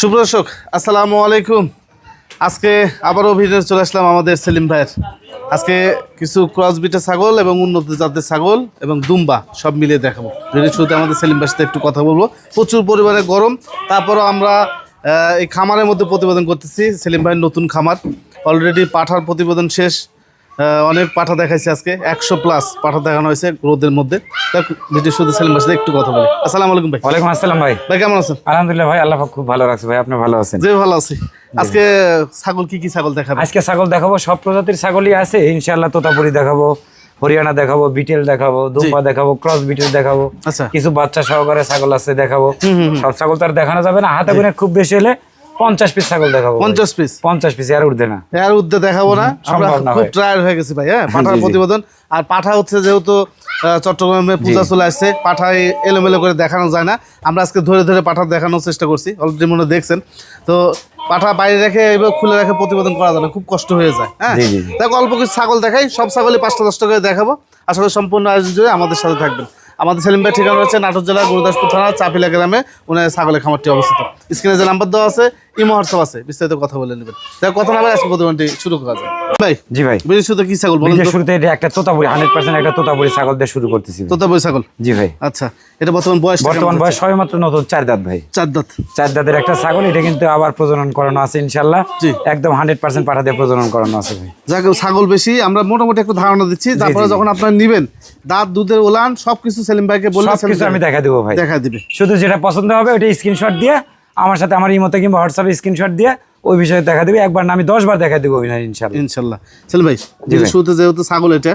সুপ্রদর্শক আসসালামু আলাইকুম। আজকে আবারও ভিডিও চলে আসলাম আমাদের সেলিম ভাইয়ের। আজকে কিছু ক্রস বিটের ছাগল এবং উন্নত জাতের ছাগল এবং দুম্বা সব মিলিয়ে দেখাবো। ভিডিও শুরুতে আমাদের সেলিম ভাইয়ের সাথে একটু কথা বলব। প্রচুর পরিমাণে গরম। তারপরও আমরা এই খামারের মধ্যে প্রতিবেদন করতেছি সেলিম ভাইয়ের নতুন খামার। অলরেডি পাঠার প্রতিবেদন শেষ। অনেক পাঠা দেখাইছে আজকে একশো প্লাস পাঠা দেখানো হয়েছে রোদের মধ্যে। ভিডিও সেলিম সাথে একটু কথা বলি। আসসালামু আলাইকুম ভাই। ওয়ালাইকুম আসসালাম ভাই। ভাই কেমন আছেন? আলহামদুলিল্লাহ ভাই আল্লাহ খুব ভালো রাখছে ভাই আপনি ভালো আছেন? যে ভালো আছি। আজকে ছাগল কি কি ছাগল দেখাবে আজকে ছাগল দেখাবো সব প্রজাতির ছাগলই আছে। ইনশাআল্লাহ তোতাপুরি দেখাবো হরিয়ানা দেখাবো বিটেল দেখাবো দুম্বা দেখাবো ক্রস বিটেল দেখাবো। আচ্ছা। কিছু বাচ্চা সহকারে ছাগল আছে দেখাবো। সব ছাগল তো আর দেখানো যাবে না। হাতে গুনে খুব বেশি হলে পঞ্চাশ পিস ছাগল দেখাবো পঞ্চাশ পিস পঞ্চাশ পিস আর উঠবে না। এর উদ্দে দেখাবো না? আমরা খুব ভাই। হয়ে গেছি ভাই হ্যাঁ? পাঠার। প্রতিবেদন। আর পাঠা হচ্ছে যেহেতু চট্টগ্রামে পূজা চলে আসছে পাঠায় এলোমেলো করে দেখানো যায় না। আমরা আজকে ধরে ধরে পাঠা দেখানোর চেষ্টা করছি অলরেডি মনে দেখছেন। তো পাঠা বাইরে রেখে এবার খুলে রেখে প্রতিবেদন করা যায় না খুব কষ্ট হয়ে যায় হ্যাঁ। তাই অল্প কিছু ছাগল দেখাই সব ছাগলই পাঁচটা দশটা করে দেখাবো। আসলে সম্পূর্ণ আয়োজন জুড়ে আমাদের সাথে থাকবেন। আমাদের সেলিম ভাই ঠিকানা হচ্ছে নাটোর জেলা গুরুদাসপুর থানা চাপিলা গ্রামে উনার ছাগলের খামারটি অবস্থিত। স্ক্রিনে যে নাম্বার দেওয়া আছে ইমো হোয়াটসঅ্যাপ আছে বিস্তারিত কথা বলে নেবেন। তাই কথা না বলে আজকে প্রতিবেদনটি শুরু করা যায় ভাই জি ভাই। বিদেশ শুধু কি ছাগল বলেন শুরুতে এটা একটা হান্ড্রেড পার্সেন্ট একটা তোতাপুরি ছাগল দিয়ে শুরু করতেছি ভাই। তোতা বই ছাগল? জি ভাই। আচ্ছা এটা বর্তমান বয়স বর্তমান বয়স সবে মাত্র নতুন চার দাঁত ভাই। চার দাঁত। চার দাঁতের একটা ছাগল এটা কিন্তু আবার প্রজনন করানো আছে ইনশাল্লাহ জি। একদম হান্ড্রেড পার্সেন্ট পাঠা দিয়ে প্রজনন করানো আছে ভাই। যাকে ছাগল বেশি আমরা মোটামুটি একটু ধারণা দিচ্ছি। তারপরে যখন আপনারা নিবেন দাঁত দুধের ওলান সবকিছু সেলিম ভাইকে বললে সবকিছু আমি দেখা দেবো ভাই। দেখা দিবে। শুধু যেটা পছন্দ হবে ওটা স্ক্রিনশট দিয়ে আমার সাথে আমার ইমোতে কিংবা হোয়াটসঅ্যাপে স্ক্রিনশট দিয়ে ওই বিষয়ে দেখা দেবে। একবার না আমি দশবার দেখা দেবো ইনশাল্লাহ। ইনশাল্লাহ। সেলিম ভাই। শুরুতে যেহেতু ছাগল এটা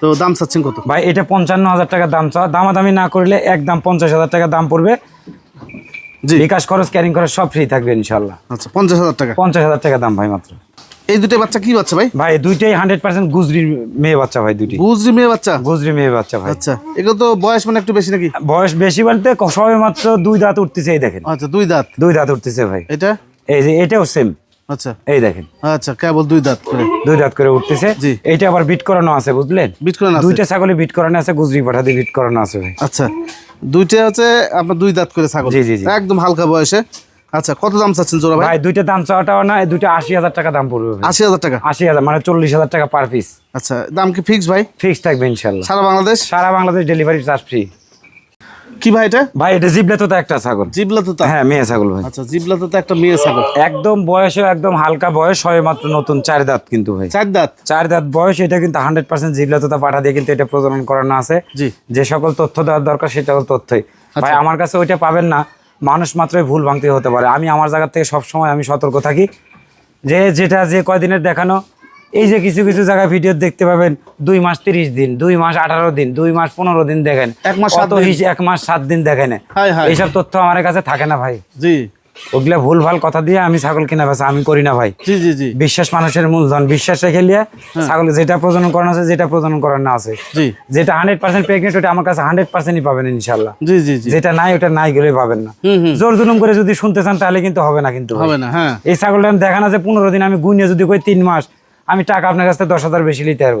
তো দাম চাচ্ছেন কত? ভাই এটা পঞ্চান্ন হাজার টাকা দাম চাওয়া দামাদামি না করলে এক দাম পঞ্চাশ হাজার টাকা দাম পড়বে। জি। বিকাশ খরচ ক্যারিং খরচ সব ফ্রি থাকবে ইনশাল্লাহ। আচ্ছা পঞ্চাশ হাজার টাকা। পঞ্চাশ হাজার টাকা দাম ভাই মাত্র। এই দুটো বাচ্চা কি বাচ্চা ভাই? ভাই দুইটাই হান্ড্রেড পার্সেন্ট গুজরি মেয়ে বাচ্চা ভাই দুটি। গুজরি মেয়ে বাচ্চা? গুজরি মেয়ে বাচ্চা ভাই। আচ্ছা এগুলো তো বয়স মানে একটু বেশি নাকি? বয়স বেশি বলতে সবে মাত্র দুই দাঁত উঠতেছে এই দেখেন। আচ্ছা দুই দাঁত। দুই দাঁত উঠতেছে ভাই। এটা? এই যে এটাও সেম আচ্ছা। এই দেখেন। আচ্ছা কেবল দুই দাঁত করে। দুই দাঁত করে উঠতেছে। এইটা আবার বিট করানো আছে বুঝলেন? বিট করে আছে। দুইটা ছাগলে বিট করানো আছে গুজরি পাঠা দিয়ে বিট করানো আছে ভাই। আচ্ছা দুইটা হচ্ছে আপনার দুই দাঁত করে ছাগল। জি, জি, জি। একদম হালকা বয়সে। আচ্ছা কত দাম চাচ্ছেন জোড়া ভাই? ভাই দুইটা দাম চাওয়াটাও না দুইটা আশি হাজার টাকা দাম পড়বে আশি হাজার টাকা? আশি হাজার মানে চল্লিশ হাজার টাকা পার পিস আচ্ছা দাম কি ফিক্স ভাই? ফিক্স থাকবে ইনশাল্লাহ। সারা বাংলাদেশ? সারা বাংলাদেশ ডেলিভারি চার্জ ফ্রি কি ভাই এটা? ভাই এটা জিবলে তো একটা ছাগল। জিবলা তো হ্যাঁ মেয়ে ছাগল ভাই। আচ্ছা জিবলা তো একটা মেয়ে ছাগল। একদম বয়সও একদম হালকা বয়স সবে মাত্র নতুন চার দাঁত কিন্তু ভাই। চার দাঁত? চার দাঁত বয়স এটা কিন্তু হান্ড্রেড পার্সেন্ট জিবলা তোতা পাঠা দিয়ে কিন্তু এটা প্রজনন করানো আছে। জি। যে সকল তথ্য দেওয়ার দরকার সে সকল তথ্যই। ভাই আমার কাছে ওইটা পাবেন না। মানুষ মাত্রই ভুল ভাঙতে হতে পারে। আমি আমার জায়গার থেকে সবসময় আমি সতর্ক থাকি। যে যেটা যে কয়দিনের দেখানো এই যে কিছু কিছু জায়গায় ভিডিও দেখতে পাবেন দুই মাস তিরিশ দিন দুই মাস আঠারো দিন দুই মাস পনেরো দিন দেখেন। এক মাস এক মাস সাত দিন দেখেন। এইসব তথ্য আমার কাছে থাকে না ভাই। জি। ওগুলা ভুল ভালো কথা দিয়ে আমি ছাগল কিনা বেচা আমি করি না ভাই। জি জি জি। বিশ্বাস মানুষের মূলধন। বিশ্বাস রেখে নিয়ে ছাগল যেটা প্রজনন করানো আছে যেটা প্রজনন করানো আছে। জি। যেটা হান্ড্রেড পার্সেন্ট প্রেগনেন্ট ওটা আমার কাছে হান্ড্রেড পার্সেন্টই পাবেন ইনশাল্লাহ। জি জি জি। যেটা নাই ওটা নাই গেলে পাবেন না। জোর জুলুম করে যদি শুনতে চান তাহলে কিন্তু হবে না কিন্তু হবে না হ্যাঁ। এই ছাগলটা আমি দেখানো যে পনেরো দিন আমি গুনিয়ে যদি কই তিন মাস আমি টাকা আপনার কাছে দশ হাজার বেশি নিতে পারব।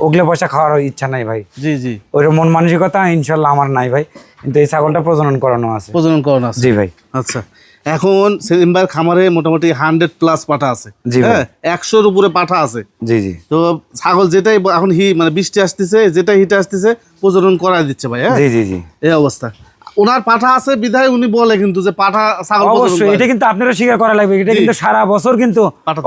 ওগুলো পয়সা খাওয়ার ইচ্ছা নাই ভাই। জি জি। ওই মন মানসিকতা ইনশাল্লাহ আমার নাই ভাই। কিন্তু এই ছাগলটা প্রজনন করানো আছে। প্রজনন করানো আছে। জি ভাই। আচ্ছা। এখন সেলিমবার খামারে মোটামুটি হান্ড্রেড প্লাস পাঠা আছে। হ্যাঁ একশোর উপরে পাঠা আছে। জি জি। তো ছাগল যেটাই এখন হি মানে বৃষ্টি আসতেছে যেটাই হিটে আসতেছে প্রজনন করাই দিচ্ছে ভাই হ্যাঁ? জি জি জি। এই অবস্থা। ওনার পাঠা আছে বিধায় উনি বলে কিন্তু যে পাঠা ছাগল অবশ্যই এটা কিন্তু আপনারও স্বীকার করা লাগবে এটা কিন্তু সারা বছর কিন্তু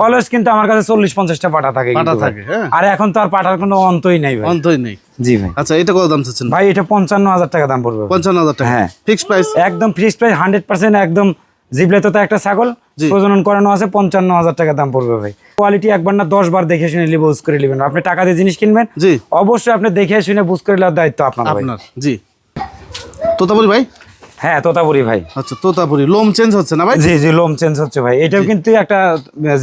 অলওয়েজ কিন্তু আমার কাছে চল্লিশ পঞ্চাশটা পাঠা থাকে পাঠা থাকে, হ্যাঁ। আর এখন তো আর পাঠার কোনো অন্তই নাই ভাই। অন্তই নেই। জি ভাই। আচ্ছা এটা কত দাম চাচ্ছেন? ভাই এটা পঞ্চান্ন হাজার টাকা দাম পড়বে। পঞ্চান্ন হাজার টাকা। হ্যাঁ। Fix price? একদম ফ্রিজ প্রাইস হান্ড্রেড পার্সেন্ট একদম জিবলে তো একটা ছাগল প্রজনন করানো আছে পঞ্চান্ন হাজার টাকা দাম পড়বে ভাই। কোয়ালিটি একবার না দশ বার দেখে শুনে বুঝ করে নেবেন। আপনি টাকা দিয়ে জিনিস কিনবেন জি। অবশ্যই আপনি দেখে শুনে বুঝ করে নেওয়ার দায়িত্ব আপনার ভাই। আপনার জি। তোতাপুরি ভাই? হ্যাঁ তোতাপুরি ভাই। আচ্ছা তোতাপুরি। লোম চেঞ্জ হচ্ছে না ভাই? জি জি লোম চেঞ্জ হচ্ছে ভাই। এটাও কিন্তু একটা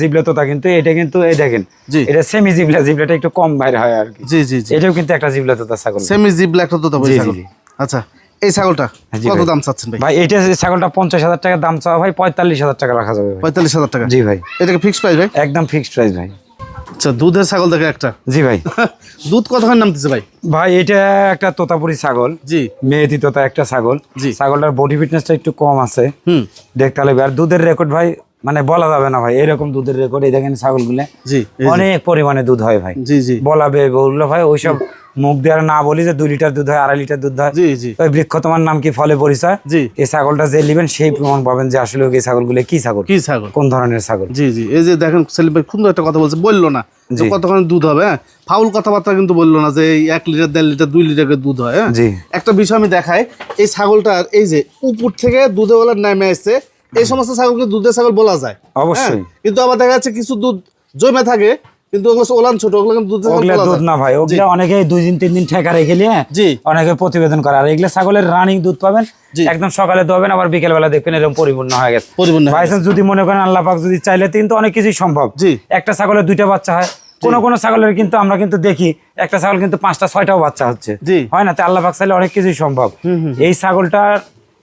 জিবলে তোতা কিন্তু এটা কিন্তু এই দেখেন। এটা সেমি জিবলা জিবলাটা একটু কম বাইরে হয় আর কি। জি জি জি। এটাও কিন্তু একটা জিবলা তোতা ছাগল। সেমি জিপ একটা তোতাপুরি ছাগল। আচ্ছা। এই ছাগলটা কত ভাই। দাম চাচ্ছেন ভাই? ভাই এটা ছাগলটা পঞ্চাশ হাজার টাকা দাম চাওয়া ভাই পঁয়তাল্লিশ হাজার টাকা রাখা যাবে পঁয়তাল্লিশ হাজার টাকা? জি ভাই। এটাকে ফিক্সড প্রাইস ভাই? একদম ফিক্সড প্রাইস ভাই। আচ্ছা দুধের ছাগল দেখে একটা। জি ভাই। দুধ কতক্ষণ নামতেছে ভাই? ভাই এটা একটা তোতাপুরি ছাগল জি। মেহেদি তোতা একটা ছাগল। জি। ছাগলটার বডি ফিটনেসটা একটু কম আছে। হুম। দেখতে হলে আর দুধের রেকর্ড ভাই মানে বলা যাবে না ভাই এরকম দুধের রেকর্ড এই দেখেন ছাগলগুলো। জি অনেক পরিমাণে দুধ হয় ভাই। জি জি। বলা বে বলল ভাই ওইসব মুখ দিয়ে না বলি যে দুই লিটার দুধ হয় আড়াই লিটার দুধ হয়। জি জি। ওই বৃক্ষ তোমার নাম কি? ফলে পরিচয়? জি। এই ছাগলটা যে নেবেন সেই প্রমাণ পাবেন যে আসলে এই ছাগলগুলো কি ছাগল। কি ছাগল? কোন ধরনের ছাগল? জি জি। এই যে দেখেন সেলিম ভাই সুন্দর একটা কথা বলছে বলল না যে। কতক্ষণ দুধ হবে হ্যাঁ? ফাউল কথাবার্তা কিন্তু বলল না যে এক লিটার দেড় লিটার দুই লিটার দুধ হয় হ্যাঁ? জি। একটা বিষয় আমি দেখাই এই ছাগলটার এই যে উপর থেকে দুধে বলার নামে আসছে এই সমস্ত ছাগলকে দুধের ছাগল বলা যায়। অবশ্যই। হ্যাঁ? কিন্তু আবার দেখা যাচ্ছে কিছু দুধ জমে থাকে কিন্তু ওগুলো ওলান ছোট ওগুলো কিন্তু দুধের ছাগল ওগুলা বলা দুধ না ভাই ওগুলা অনেকে দুই দিন তিন দিন ঠেকা রেখে নিয়ে অনেকে প্রতিবেদন করে। আর এগুলা ছাগলের রানিং দুধ পাবেন একদম সকালে আবার বিকেল বেলা দেখবেন এরকম পরিপূর্ণ হয়ে গেছে। পরিপূর্ণ যদি মনে করেন আল্লাহ পাক যদি চাইলে কিন্তু অনেক কিছুই সম্ভব। একটা ছাগলের দুইটা বাচ্চা হয় কোন কোন ছাগলের কিন্তু আমরা কিন্তু দেখি একটা ছাগল কিন্তু পাঁচটা ছয়টাও বাচ্চা হচ্ছে। হয় না? তো আল্লাহ পাক চাইলে অনেক কিছুই সম্ভব। এই ছাগলটার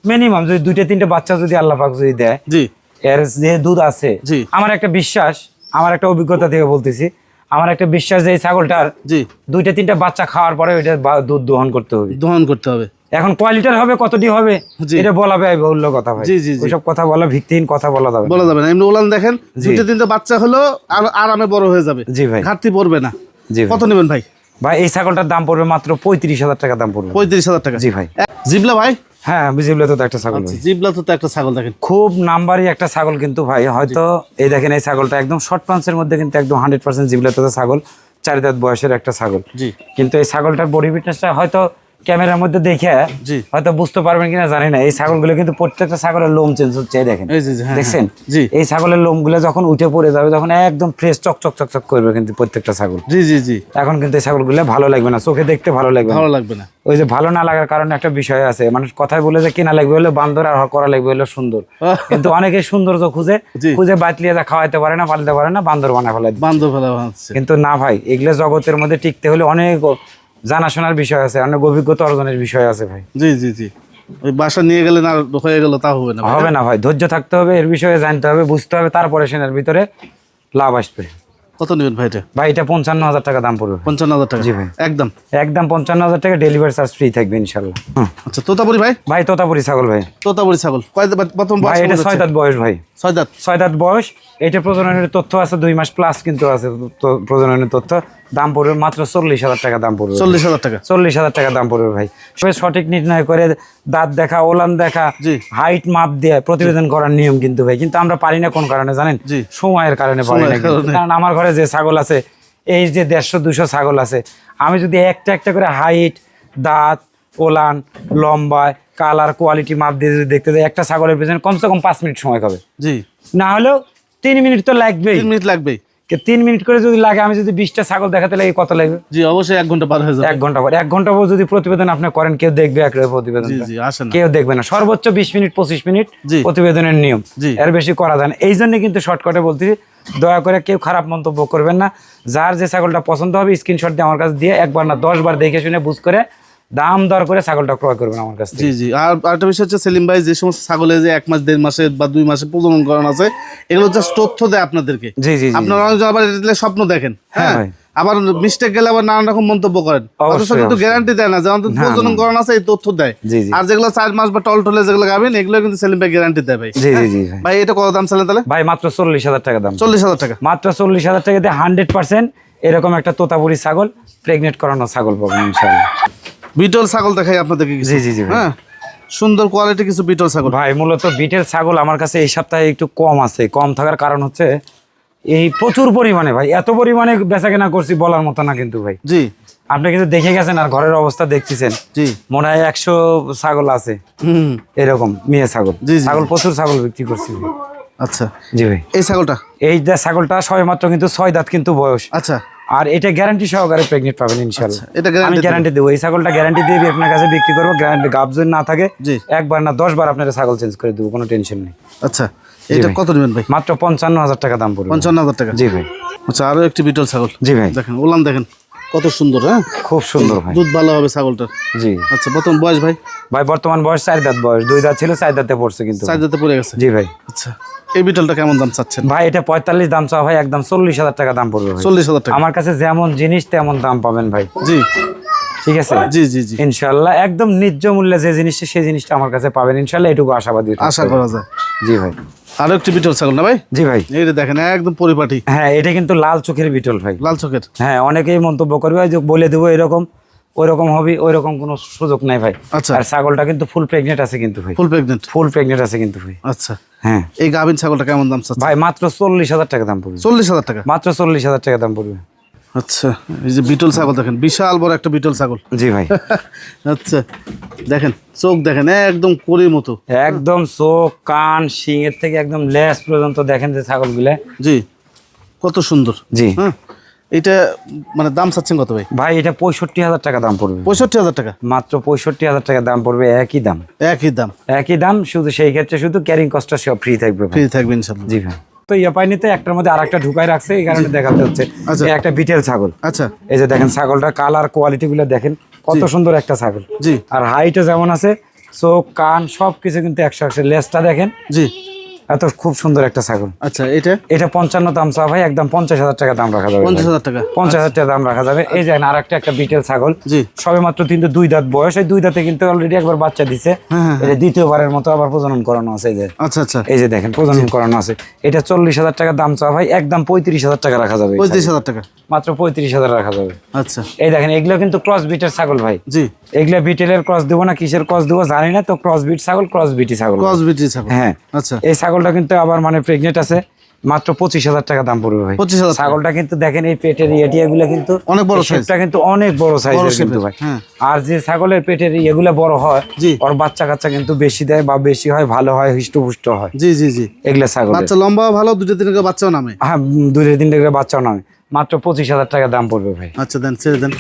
মিনিমাম যদি দুইটা তিনটে বাচ্চা যদি আল্লাহ পাক যদি দেয় জি। এর যে দুধ আছে জি। আমার একটা বিশ্বাস আমার একটা অভিজ্ঞতা থেকে বলতেছি আমার একটা বিশ্বাস যে এই ছাগলটার জি। দুইটা তিনটা বাচ্চা খাওয়ার পরে ওইটা দুধ দহন করতে হবে। দহন করতে হবে। এখন কয় লিটার হবে কতটি হবে এটা বলা ব্যয় বহুল্য কথা ভাই জি, জি। ওইসব কথা বলা ভিত্তিহীন কথা বলা যাবে বলা যাবে না। এমনি ওলান দেখেন। দুটো তিনটে বাচ্চা হলো আর আরামে বড় হয়ে যাবে। জি ভাই। ঘাটতি পড়বে না। জি কত নেবেন ভাই? ভাই এই ছাগলটার দাম পড়বে মাত্র পঁয়ত্রিশ হাজার টাকা দাম পড়বে। পঁয়ত্রিশ হাজার টাকা। জি ভাই। জিবলা ভাই হ্যাঁ জিবলাতে তো একটা ছাগল ভাই জিবলা তো তো একটা ছাগল দেখেন। খুব নাম্বারই একটা ছাগল কিন্তু ভাই হয়তো এই দেখেন এই ছাগলটা একদম শর্ট পাঞ্চের মধ্যে কিন্তু একদম হান্ড্রেড পার্সেন্ট জিবলাতে ছাগল চারি দাঁত বয়সের একটা ছাগল। জি। কিন্তু এই ছাগলটার বডি ফিটনেসটা হয়তো ক্যামেরার মধ্যে দেখে হয়তো বুঝতে পারবেন কিনা জানি না। এই ছাগলগুলো কিন্তু প্রত্যেকটা ছাগলের লোম চেঞ্জ হচ্ছে দেখেন। হ্যাঁ, দেখছেন? হ্যাঁ। এই ছাগলের লোমগুলো যখন উঠে পড়ে যাবে তখন একদম ফ্রেশ চকচক চকচক করবে কিন্তু প্রত্যেকটা ছাগল। জি জি জি। এখন কিন্তু এই ছাগলগুলো ভালো লাগবে না। চোখে দেখতে ভালো লাগবে ভালো লাগবে না। ওই যে ভালো না লাগার কারণে একটা বিষয় আছে। মানুষ কথায় বলে যে কেনা লাগবে হলে বান্দর আর করা লাগবে হলে সুন্দর। কিন্তু অনেকে সৌন্দর্য খুঁজে খুঁজে বাতলিয়ে যা খাওয়াইতে পারে না পালতে পারে না বান্দর বানা ফেলে বান্ধব ফেলা কিন্তু না ভাই এগুলো জগতের মধ্যে টিকতে হলে অনেক জানাশোনার বিষয় আছে অনেক অভিজ্ঞতা অর্জনের বিষয় আছে ভাই। জি জি জি। ওই বাসা নিয়ে গেলে না হয়ে গেল তা হবে না হবে না? ভাই ধৈর্য থাকতে হবে এর বিষয়ে জানতে হবে বুঝতে হবে তারপরে সেনার ভিতরে লাভ আসবে। কত নেবেন ভাই এটা? ভাই এটা পঞ্চান্ন হাজার টাকা দাম পড়বে। পঞ্চান্ন হাজার টাকা? জি ভাই। একদম? একদম পঞ্চান্ন হাজার টাকা ডেলিভারি চার্জ ফ্রি থাকবে ইনশাল্লাহ। আচ্ছা তোতাপুরি ভাই? ভাই তোতাপুরি ছাগল ভাই। তোতাপুরি ছাগল। কয় প্রথম ভাই এটা ছয়? দাঁত বয়স ভাই। ছয় দাঁত? ছয় দাঁত বয়স এটা প্রজননের তথ্য আছে দুই মাস প্লাস কিন্তু আছে প্রজননের তথ্য। দাম পড়বে মাত্র চল্লিশ হাজার টাকা দাম পড়বে চল্লিশ হাজার টাকা। চল্লিশ হাজার টাকা দাম পড়বে ভাই। সবাই সঠিক নির্ণয় করে দাঁত দেখা ওলান দেখা হাইট মাপ দিয়ে প্রতিবেদন করার নিয়ম কিন্তু ভাই। কিন্তু আমরা পারি না কোন কারণে জানেন? সময়ের কারণে পারি না। কারণে। আমার ঘরে যে ছাগল আছে এই যে দেড়শো দুশো ছাগল আছে আমি যদি একটা একটা করে হাইট দাঁত ওলান লম্বায় কালার কোয়ালিটি মাপ দিয়ে যদি দেখতে যাই একটা ছাগলের পেছনে কমসে কম পাঁচ মিনিট সময় খাবে। জি। না হলেও তিন মিনিট তো লাগবেই। মিনিট লাগবেই। তিন মিনিট করে যদি লাগে আমি যদি বিশটা ছাগল দেখাতে লাগে কত লাগবে? জি অবশ্যই এক ঘণ্টা পার হয়ে যাবে। এক ঘণ্টা পর। এক ঘণ্টা পর যদি প্রতিবেদন আপনি করেন কেউ দেখবে এক প্রতিবেদন কেউ দেখবে না। সর্বোচ্চ বিশ মিনিট পঁচিশ মিনিট প্রতিবেদনের নিয়ম। এর বেশি করা যায় না। এই জন্য কিন্তু শর্টকাটে বলতেছি দয়া করে কেউ খারাপ মন্তব্য করবেন না। যার যে ছাগলটা পছন্দ হবে স্ক্রিনশট দিয়ে আমার কাছে দিয়ে একবার না দশ বার দেখে শুনে বুঝ করে দাম দর করে ছাগলটা ক্রয় করবেন আমার কাছ জি জি। আর আরেকটা বিষয় হচ্ছে সেলিম ভাই যে সমস্ত ছাগলের যে এক মাস দেড় মাসে বা দুই মাসে প্রজনন করানো আছে এগুলো জাস্ট তথ্য দেয় আপনাদেরকে। জি জি আপনারা অনেকজন আবার স্বপ্ন দেখেন হ্যাঁ হ্যাঁ? আবার মিস্টেক গেলে আবার নানান রকম মন্তব্য করেন। অথচ কিন্তু গ্যারান্টি দেয় না যেমন প্রজনন করানো আছে এই তথ্য দেয়। আর যেগুলো চার মাস বা টল টলে যেগুলো গাবেন এগুলো কিন্তু সেলিম ভাই গ্যারান্টি দেয় ভাই। জি জি জি ভাই। এটা কত দাম চালেন তাহলে? ভাই মাত্র চল্লিশ হাজার টাকা দাম। চল্লিশ হাজার টাকা। মাত্র চল্লিশ হাজার টাকা দিয়ে হান্ড্রেড পার্সেন্ট এরকম একটা তোতাপুরি ছাগল প্রেগনেন্ট করানো ছাগল পাবেন ইনশাল্লাহ বিটল ছাগল দেখাই আপনাদেরকে। জি জি জি হ্যাঁ সুন্দর কোয়ালিটি কিছু বিটল ছাগল। ভাই মূলত বিটের ছাগল আমার কাছে এই সপ্তাহে একটু কম আছে। কম থাকার কারণ হচ্ছে এই প্রচুর পরিমাণে ভাই এত পরিমাণে বেচা কেনা করছি বলার মতো না কিন্তু ভাই। জি। আপনি কিন্তু দেখে গেছেন আর ঘরের অবস্থা দেখতেছেন। জি। মনে হয় একশো ছাগল আছে। এরকম মেয়ে ছাগল। ছাগল প্রচুর ছাগল বিক্রি করছি আচ্ছা। জি ভাই। এই ছাগলটা? এই যে ছাগলটা সবে মাত্র কিন্তু ছয় দাঁত কিন্তু বয়স। আচ্ছা। আর এটা গ্যারান্টি সহকারে প্রেগনেন্ট পাবেন ইনশাল্লাহ আচ্ছা, এটা আমি গ্যারান্টি দেবো। এই ছাগলটা গ্যারান্টি দিয়ে আপনার কাছে বিক্রি করব। গ্যারান্টি গাব যদি না থাকে। একবার না দশ বার আপনার ছাগল চেঞ্জ করে দেবো কোনো টেনশন নেই। আচ্ছা এটা কত নেবেন ভাই? মাত্র পঞ্চান্ন হাজার টাকা দাম পড়বে। পঞ্চান্ন হাজার টাকা। জি ভাই। আচ্ছা আরও একটি বিটল ছাগল। জি ভাই। দেখেন ওলান দেখেন। কত সুন্দর হ্যাঁ? খুব সুন্দর ভাই। দুধ ভালো হবে ছাগলটার। জি। আচ্ছা প্রথম বয়স ভাই? ভাই বর্তমান বয়স চার দাঁত বয়স। দুই দাঁত ছিল চার দাঁতে পড়ছে কিন্তু। চার দাঁতে পড়ে গেছে? জি ভাই। আচ্ছা এই বিটলটা কেমন দাম চাচ্ছেন? ভাই এটা পঁয়তাল্লিশ দাম চাওয়া ভাই একদম চল্লিশ হাজার টাকা দাম পড়বে চল্লিশ হাজার টাকা। আমার কাছে যেমন জিনিস তেমন দাম পাবেন ভাই। জি। ঠিক আছে? জি জি জি। ইনশাল্লাহ একদম ন্যায্য মূল্যে যে জিনিসটা সেই জিনিসটা আমার কাছে পাবেন। ইনশাল্লাহ এটুকু আশাবাদী আশা করা যায়। জি ভাই। আরও একটি বিটল ছাগল না ভাই? জি ভাই। এই দেখেন একদম পরিপাটি। হ্যাঁ এটা কিন্তু লাল চোখের বিটল ভাই। লাল চোখের? হ্যাঁ অনেকেই মন্তব্য করবে যে বলে দেবো এরকম ওই রকম হবে ওই রকম কোনো সুযোগ নাই ভাই। আচ্ছা। আর ছাগলটা কিন্তু ফুল প্রেগনেন্ট আছে কিন্তু ভাই। ফুল প্রেগনেন্ট ফুল প্রেগনেন্ট আছে কিন্তু ভাই। আচ্ছা। হ্যাঁ। এই গাভিন ছাগলটা কেমন দাম ভাই মাত্র চল্লিশ হাজার টাকা দাম পড়বে। চল্লিশ হাজার টাকা? মাত্র চল্লিশ হাজার টাকা দাম পড়বে। আচ্ছা এই যে বিটল ছাগল দেখেন বিশাল বড় একটা বিটল ছাগল। জি ভাই। আচ্ছা দেখেন চোখ দেখেন একদম করির মতো। একদম চোখ কান শিঙের থেকে একদম লেস পর্যন্ত দেখেন যে ছাগলগুলো। জি কত সুন্দর। জি। হ্যাঁ এটা মানে দাম চাচ্ছেন কত ভাই? ভাই এটা পঁয়ষট্টি হাজার টাকা দাম পড়বে। পঁয়ষট্টি হাজার টাকা? মাত্র পঁয়ষট্টি হাজার টাকা দাম পড়বে একই দাম। একই দাম। একই দাম শুধু সেই ক্ষেত্রে শুধু ক্যারিং কস্টটা সব ফ্রি থাকবে ফ্রি থাকবে ইনশাল্লাহ জি ভাই। তো ইয়া পাইনিতে একটার মধ্যে আরেকটা ঢুকাই রাখছে এই কারণে দেখাতে হচ্ছে। আচ্ছা। এই একটা বিটেল ছাগল। আচ্ছা। এই যে দেখেন ছাগলটার কালার কোয়ালিটি গুলো দেখেন কত সুন্দর একটা ছাগল। জি। আর হাইটও যেমন আছে চোখ কান সবকিছু কিন্তু একশো একশো লেসটা দেখেন। জি। এত খুব সুন্দর একটা ছাগল। আচ্ছা এটা? এটা পঞ্চান্ন দাম চা ভাই একদম পঞ্চাশ হাজার টাকা দাম রাখা যাবে পঞ্চাশ হাজার টাকা। পঞ্চাশ হাজার টাকা দাম রাখা যাবে। এই যে আর একটা একটা বিটেল ছাগল। সবে মাত্র কিন্তু দুই দাঁত বয়স। এই দুই দাঁতে কিন্তু অলরেডি একবার বাচ্চা দিছে। হ্যাঁ, এটা দ্বিতীয়বারের মতো আবার প্রজনন করানো আছে এই যে। আচ্ছা আচ্ছা। এই যে দেখেন প্রজনন করানো আছে। এটা চল্লিশ হাজার টাকা দাম চা ভাই একদম পঁয়ত্রিশ হাজার টাকা রাখা যাবে পঁয়ত্রিশ হাজার টাকা। মাত্র পঁয়ত্রিশ হাজার রাখা যাবে। আচ্ছা। এই দেখেন এগুলো কিন্তু ক্রস বিটের ছাগল ভাই। জি। এগুলো বিটেলের ক্রস দেবো না কিসের ক্রস দেবো জানি না তো ক্রস বিট ছাগল ক্রস বিটি ছাগল। ক্রস বিটি ছাগল। হ্যাঁ। আচ্ছা। এই ছাগলটা কিন্তু আবার মানে প্রেগনেন্ট আছে মাত্র পঁচিশ হাজার টাকা দাম পড়বে ভাই। পঁচিশ হাজার। ছাগলটা কিন্তু দেখেন এই পেটের ইয়েটিয়া গুলো কিন্তু অনেক বড় size। কিন্তু অনেক বড় সাইজের কিন্তু ভাই। হ্যাঁ। আর যে ছাগলের পেটের ইয়েগুলো বড় হয় জি। ওর বাচ্চা কাচ্চা কিন্তু বেশি দেয় বা বেশি হয় ভালো হয় হৃষ্টপুষ্ট হয়। জি জি জি। এগুলা ছাগল বাচ্চা লম্বা ভালো দুটো তিনটে বাচ্চাও নামে। হ্যাঁ দুই তিন বাচ্চাও নামে। মাত্র পঁচিশ হাজার টাকা দাম পড়বে ভাই। আচ্ছা দেন ছেড়ে দেন।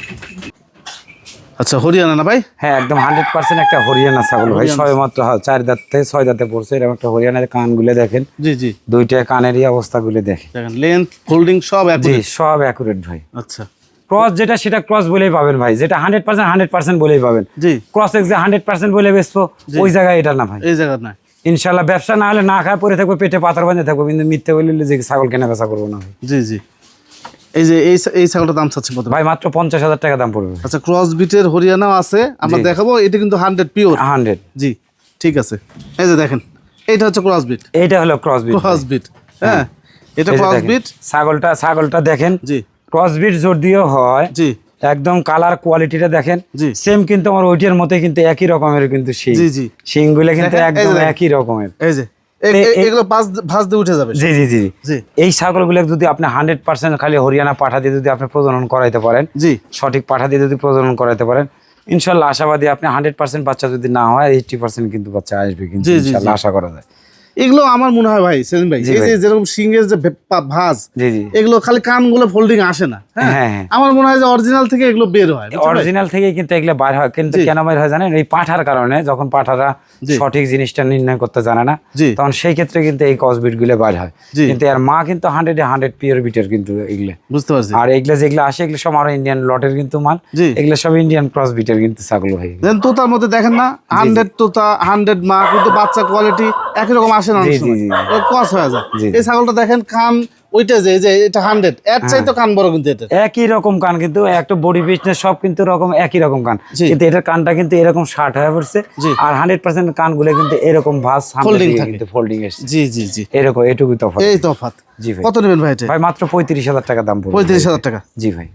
আচ্ছা হরিয়ানা না ভাই? হ্যাঁ একদম হান্ড্রেড পার্সেন্ট একটা হরিয়ানা ছাগল ভাই। সবে মাত্র চার দাঁত থেকে ছয় দাঁতে পড়ছে এরকম একটা হরিয়ানার কানগুলো দেখেন। জি জি। দুইটা কানেরই অবস্থাগুলো দেখেন। দেখেন লেন্থ হোল্ডিং সব জি সব অ্যাকুরেট ভাই। আচ্ছা। ক্রস যেটা সেটা ক্রস বলেই পাবেন ভাই। যেটা হান্ড্রেড পার্সেন্ট হান্ড্রেড পার্সেন্ট বলেই পাবেন। জি। ক্রস এক্স যে হান্ড্রেড পার্সেন্ট বলে বেসবো ওই জায়গায় এটা না ভাই। এই জায়গা না। ইনশাল্লাহ ব্যবসা না হলে না খায় পরে থাকব পেটে পাথর বাঁধে থাকব কিন্তু মিথ্যে বললে যে ছাগল কেনা বেচা করব না ভাই। জি জি। এই যে এই এই ছাগলটার দাম চাচ্ছে কত? ভাই মাত্র পঞ্চাশ হাজার টাকা দাম পড়বে। আচ্ছা ক্রস বিটের হরিয়ানাও আছে আমরা দেখাবো এটা কিন্তু হান্ড্রেড পিওর হান্ড্রেড জি ঠিক আছে। এই যে দেখেন হচ্ছে ক্রস বিট হলো ক্রস বিট ক্রস বিট হ্যাঁ এটা ক্রস বিট ছাগলটা ছাগলটা দেখেন জি। ক্রস বিট দিয়েও হয় জি। একদম কালার কোয়ালিটিটা দেখেন জি। সেম কিন্তু আমার ওইটার মতোই কিন্তু একই রকমের কিন্তু শিং। জি জি। শিং কিন্তু একদম একই রকমের। এই যে এগুলো পাঁচ ভাঁজ দিয়ে উঠে যাবে জি জি জি জি। জি। এই ছাগলগুলো যদি আপনি হান্ড্রেড পার্সেন্ট খালি হরিয়ানা পাঠা দিয়ে যদি আপনি প্রজনন করাইতে পারেন জি। সঠিক পাঠা দিয়ে যদি প্রজনন করাইতে পারেন ইনশাল্লাহ আশাবাদী আপনি হান্ড্রেড পার্সেন্ট বাচ্চা যদি না হয় এইটটি পার্সেন্ট কিন্তু বাচ্চা আসবে কিন্তু ইনশাল্লাহ আশা করা যায়। এগুলো আমার মনে হয় ভাই সেলিম ভাই এই যে যেরকম সিংহের যে ভে- পা- ভাঁজ এগুলো খালি কানগুলো ফোল্ডিং আসে না হ্যাঁ? হ্যাঁ হ্যাঁ। আমার মনে হয় যে অরিজিনাল থেকে এগুলো বের হয় অরিজিনাল থেকেই কিন্তু এগুলো বার হয় কিন্তু কেন বের হয় জানেন? এই পাঠার কারণে যখন পাঠারা সঠিক জিনিসটা নির্ণয় করতে জানে না তখন সেই ক্ষেত্রে কিন্তু এই কসবিটগুলো বার হয়। কিন্তু এর মা কিন্তু হান্ড্রেড হান্ড্রেড পিওর বিটের কিন্তু এগুলো। বুঝতে পারছি। আর এগুলো যেগুলো আসে এগুলো সব আরও ইন্ডিয়ান লটের কিন্তু মাল। এগুলো সব ইন্ডিয়ান ক্রস বিটের কিন্তু ছাগল দেন তোতার মধ্যে দেখেন না হান্ড্রেড তোতা হান্ড্রেড মা কিন্তু বাচ্চা কোয়ালিটি একই রকম আসে না অনেক সময়। হয়ে যায়। এই ছাগলটা দেখেন কান ওইটা যে যে এটা হান্ড্রেড এর হ্যাঁ। চাইতো কান বড় কিন্তু এটা একই রকম কান কিন্তু একটা বডি ফিটনেস সব কিন্তু রকম একই রকম কান। কিন্তু এটার কানটা কিন্তু এরকম শার্ট হয়ে পড়ছে। আর হান্ড্রেড পার্সেন্ট কানগুলো কিন্তু এরকম ভাস থাকে। কিন্তু ফোল্ডিং জি জি জি। এরকম এটুকু তফাৎ। এই তফাত জি ভাই। কত নেবেন ভাই এটা? ভাই মাত্র পঁয়ত্রিশ হাজার টাকা দাম পড়বে পঁয়ত্রিশ হাজার টাকা। জি ভাই।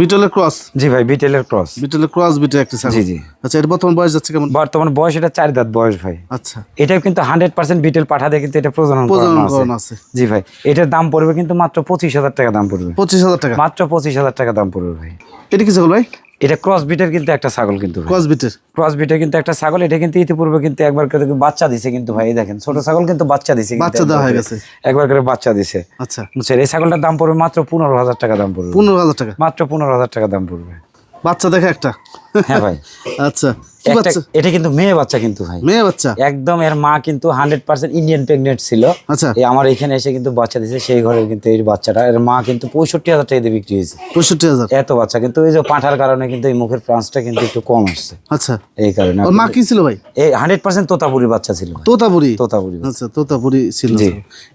বিটলের ক্রস জি ভাই বিটেলের ক্রস বিটলের ক্রস বিটেল একটা ছাগল। জি জি। আচ্ছা এটা বর্তমান বয়স যাচ্ছে কেমন? বর্তমান বয়স এটা চার দাঁত বয়স ভাই। আচ্ছা। এটা কিন্তু হান্ড্রেড পার্সেন্ট বিটেল পাঠা দিয়ে কিন্তু এটা প্রজনন প্রজনন আছে। জি ভাই এটার দাম পড়বে কিন্তু মাত্র পঁচিশ হাজার টাকা দাম পড়বে। পঁচিশ হাজার টাকা। মাত্র পঁচিশ হাজার টাকা দাম পড়বে ভাই। এটা কি ছাগল ভাই? এটা ক্রস বিটের কিন্তু একটা ছাগল কিন্তু ক্রস বিটের ক্রস বিটের কিন্তু একটা ছাগল এটা কিন্তু ইতিপূর্বে কিন্তু একবার করে বাচ্চা দিছে কিন্তু ভাই দেখেন ছোট ছাগল কিন্তু বাচ্চা দিছে বাচ্চা দেওয়া হয়ে গেছে। একবার করে বাচ্চা দিছে। আচ্ছা। বুঝছেন এই ছাগলটার দাম পড়বে মাত্র পনেরো হাজার টাকা দাম পড়বে। পনেরো হাজার টাকা। মাত্র পনেরো হাজার টাকা দাম পড়বে। বাচ্চা দেখে একটা। হ্যাঁ ভাই। আচ্ছা এটা কিন্তু মেয়ে বাচ্চা কিন্তু ভাই। মেয়ে বাচ্চা? একদম এর মা কিন্তু হান্ড্রেড পার্সেন্ট ইন্ডিয়ান প্রেগনেন্ট ছিল। আচ্ছা। আমার এখানে এসে কিন্তু বাচ্চা দিয়েছে সেই ঘরে কিন্তু এই বাচ্চাটা এর মা কিন্তু পঁয়ষট্টি হাজার টাকা দিয়ে বিক্রি হয়েছে। পঁয়ষট্টি হাজার? এত বাচ্চা কিন্তু এই যে পাঁঠার কারণে কিন্তু এই মুখের প্রান্সটা কিন্তু একটু কম আসছে। আচ্ছা। এই কারণে মা কি ছিল ভাই? এই হান্ড্রেড পার্সেন্ট তোতাপুরি বাচ্চা ছিল তোতাপুরি? তোতাপুরি আচ্ছা তোতাপুরি ছিল। জি।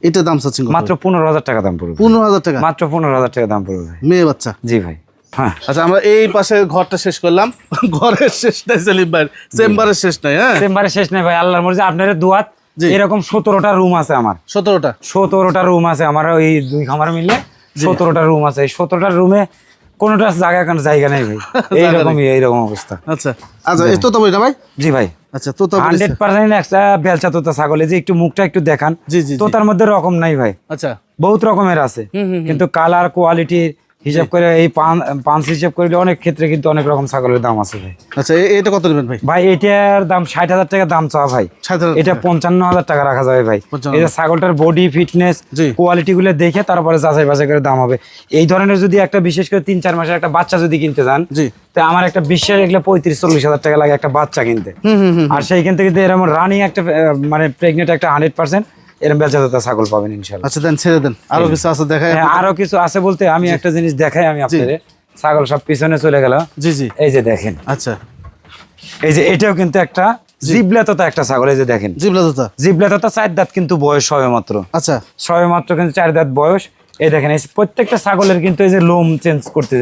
এটা দাম চাচ্ছেন? মাত্র পনেরো হাজার টাকা দাম পড়বে। পনেরো হাজার টাকা? মাত্র পনেরো হাজার টাকা দাম পড়বে মেয়ে বাচ্চা? জি ভাই। হ্যাঁ। আচ্ছা আমরা এই পাশে ঘরটা শেষ করলাম। ঘরের শেষ নাই সেলিম ভাই। চেম্বারের শেষ নাই হ্যাঁ? চেম্বারে শেষ নেই ভাই আল্লাহর মর্জি। আপনার দুয়াত। এরকম সতেরোটা রুম আছে আমার। সতেরোটা? সতেরোটা রুম আছে আমার ওই দুই খামার মিলে সতেরোটা রুম আছে। এই সতেরোটা রুমে কোনোটা জায়গা কোনো জায়গা নেই ভাই। এইরকমই এইরকম অবস্থা। আচ্ছা। আচ্ছা তোতাপুরি না ভাই? জি ভাই। আচ্ছা তোতাপুরি হান্ড্রেড পার্সেন্ট একটা বেলচা তোতা ছাগলে। যে একটু মুখটা একটু দেখান। জি, জি, জি। তোতার মধ্যে রকম নাই ভাই। আচ্ছা। বহুত রকমের আছে। কিন্তু কালার কোয়ালিটির হিসাব করে এই পাঁচ হিসাব করলে অনেক ক্ষেত্রে কিন্তু অনেক রকম ছাগলের দাম আছে ভাই। আচ্ছা এটা কত নেবেন ভাই? ভাই এটার দাম ষাট হাজার টাকা দাম চাওয়া ভাই। এটা পঞ্চান্ন হাজার টাকা রাখা যাবে ভাই। 55,000 এই যে ছাগলটার বডি ফিটনেস কোয়ালিটি গুলো দেখে তারপরে যাচাই বাছাই করে দাম হবে। এই ধরনের যদি একটা বিশেষ করে তিন চার মাসের একটা বাচ্চা যদি কিনতে যান জি। তো আমার একটা বিশ্বের এগুলো পঁয়ত্রিশ চল্লিশ হাজার টাকা লাগে একটা বাচ্চা কিনতে। আর সেইখান থেকে এরকম রানিং একটা মানে প্রেগনেন্ট একটা হান্ড্রেড পার্সেন্ট এরকম বেচাদাতা ছাগল পাবেন ইনশাল্লাহ আচ্ছা দেন ছেড়ে দেন। আরও কিছু আছে হ্যাঁ, আরও কিছু আছে বলতে আমি একটা জিনিস দেখাই আমি আপনাদের। ছাগল সব পিছনে চলে গেল। জি জি। এই যে দেখেন। আচ্ছা। এই যে এটাও কিন্তু একটা জিবলাততা একটা ছাগল এই যে দেখেন। জিবলা তোতা জিবলাততা চার দাঁত কিন্তু বয়স হবে মাত্র। আচ্ছা। সবে মাত্র কিন্তু চার দাঁত বয়স। এই দেখেন এই প্রত্যেকটা ছাগলের কিন্তু এই যে লোম চেঞ্জ করতে